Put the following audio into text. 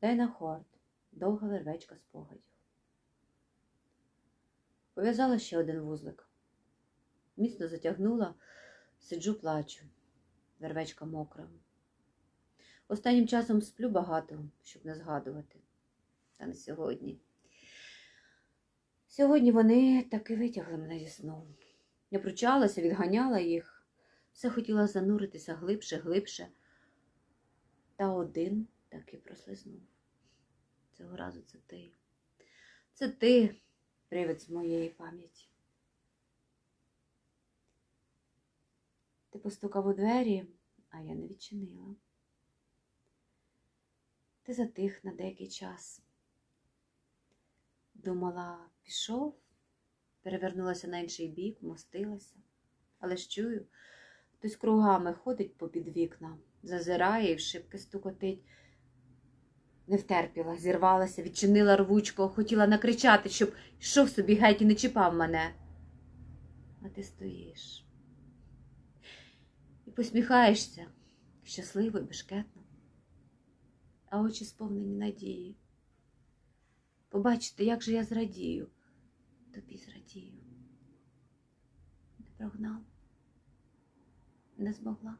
Дайна Хорт, довга вервечка спогадів. Пов'язала ще один вузлик. Міцно затягнула, сиджу, плачу. Вервечка мокра. Останнім часом сплю багато, щоб не згадувати. Та не сьогодні. Сьогодні вони таки витягли мене зі сну. Я пручалася, відганяла їх, все хотіла зануритися глибше, глибше. Та один таки прослизнув. Цього разу це ти. Це ти, привид з моєї пам'яті. Ти постукав у двері, а я не відчинила. Ти затих на деякий час. Думала, пішов, перевернулася на інший бік, мостилася, але ж чую, хтось кругами ходить попід вікна, зазирає і в шибки стукотить. Не втерпіла, зірвалася, відчинила рвучко, хотіла накричати, щоб йшов собі геть і не чіпав мене. А ти стоїш і посміхаєшся щасливо і бешкетно, а очі сповнені надії. Побачите, як же я зрадію, тобі зрадію. Не прогнала, не змогла.